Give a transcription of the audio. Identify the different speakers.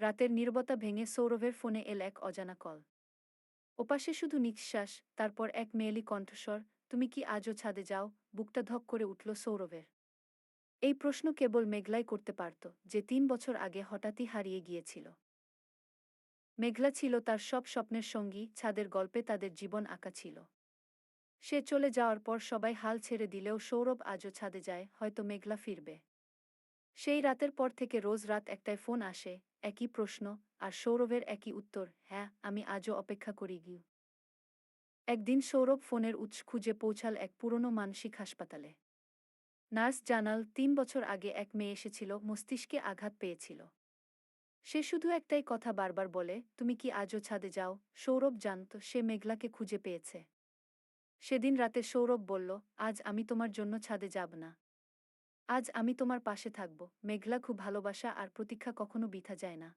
Speaker 1: রাতের নির্বতা ভেঙে সৌরভের ফোনে এল এক অজানা কল। ওপাশে শুধু নিঃশ্বাস, তারপর এক মেয়েলি কণ্ঠস্বর, তুমি কি আজও ছাদে যাও? বুকটা ধক করে উঠল সৌরভের। এই প্রশ্ন কেবল মেঘলাই করতে পারত যে তিন বছর আগে হঠাৎই হারিয়ে গিয়েছিল। মেঘলা ছিল তার সব স্বপ্নের সঙ্গী, ছাদের গল্পে তাদের জীবন আঁকা ছিল। সে চলে যাওয়ার পর সবাই হাল ছেড়ে দিলেও সৌরভ আজও ছাদে যায়, হয়তো মেঘলা ফিরবে। সেই রাতের পর থেকে রোজ রাত একটায় ফোন আসে একই প্রশ্ন আর সৌরভের একই উত্তর হ্যাঁ আমি আজও অপেক্ষা করি গিয়ে একদিন সৌরভ ফোনের উৎস খুঁজে পৌঁছাল এক পুরনো মানসিক হাসপাতালে। নার্স জানাল, তিন বছর আগে এক মেয়ে এসেছিল, মস্তিষ্কে আঘাত পেয়েছিল। সে শুধু একটাই কথা বারবার বলে, তুমি কি আজও ছাদে যাও? সৌরভ জানত, সে মেঘলাকে খুঁজে পেয়েছে। সেদিন রাতে সৌরভ বলল, আজ আমি তোমার জন্য ছাদে যাব না। আজ আমি তোমার পাশে থাকব। মেঘলা খুব ভালোবাসা আর প্রতীক্ষা কখনো বিথা যায় না।